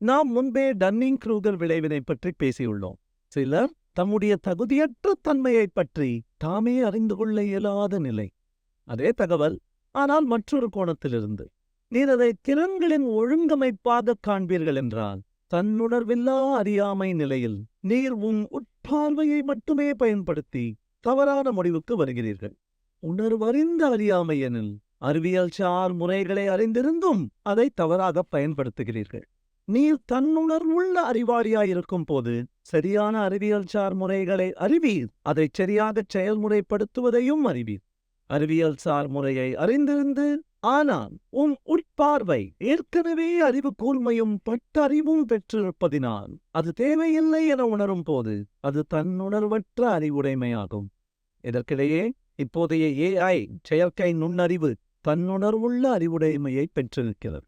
நாம் முன்பே Dunning Kruger விளைவினை பற்றி பேசியுள்ளோம். சிலர் தம்முடைய தகுதியற்ற தன்மையைப் பற்றி தாமே அறிந்து கொள்ள இயலாத நிலை. அதே தகவல் ஆனால் மற்றொரு கோணத்திலிருந்து. நீர் அதை திறன்களின் ஒழுங்கமைப்பாக காண்பீர்கள் என்றால் தன்னுணர்வில்லா அறியாமை நிலையில் நீர் உன் உட்பார்வையை மட்டுமே பயன்படுத்தி தவறான முடிவுக்கு வருகிறீர்கள். உணர்வறிந்த அறியாமை எனில் அறிவியல் சார் முறைகளை அறிந்திருந்தும் அதை தவறாக பயன்படுத்துகிறீர்கள். நீர் தன்னுணர்வுள்ள அறிவாளியாயிருக்கும் போது சரியான அறிவியல் சார் முறைகளை அறிவீர். அதை சரியாக செயல்முறைப்படுத்துவதையும் அறிவீர். அறிவியல் சார் முறையை அறிந்திருந்து ஆனால் உன் உட்பார்வை ஏற்கனவே அறிவு கூர்மையும் பட்டறிவும் பெற்றிருப்பதினால் அது தேவையில்லை என உணரும் போது அது தன்னுணர்வற்ற அறிவுடைமையாகும். இதற்கிடையே இப்போதைய ஏஐ செயற்கை நுண்ணறிவு தன்னுணர்வுள்ள அறிவுடைமையை பெற்றிருக்கிறது.